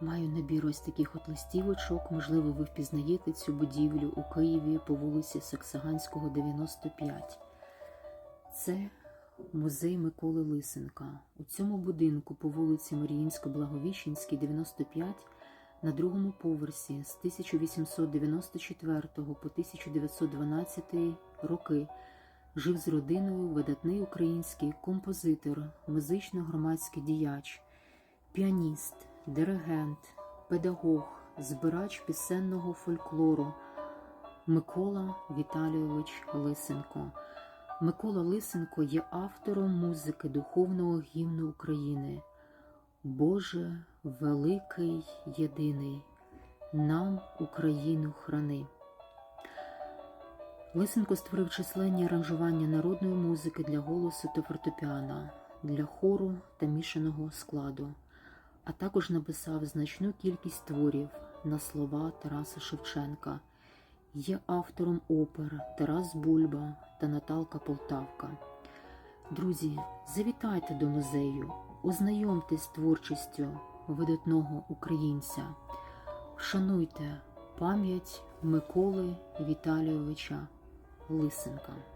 Маю набір ось таких от листівочок. Можливо, ви впізнаєте цю будівлю у Києві по вулиці Саксаганського, 95. Це музей Миколи Лисенка. У цьому будинку по вулиці Маріїнсько-Благовіщенській, 95, на другому поверсі з 1894 по 1912 роки жив з родиною видатний український композитор, музично-громадський діяч, піаніст, диригент, педагог, збирач пісенного фольклору Микола Віталійович Лисенко. Микола Лисенко є автором музики духовного гімну України. Боже, великий єдиний, нам Україну храни. Лисенко створив численні аранжування народної музики для голосу та фортепіано, для хору та мішаного складу, а також написав значну кількість творів на слова Тараса Шевченка. Є автором опер Тарас Бульба та Наталка Полтавка. Друзі, завітайте до музею, ознайомтесь з творчістю видатного українця, вшануйте пам'ять Миколи Віталійовича Лисенка.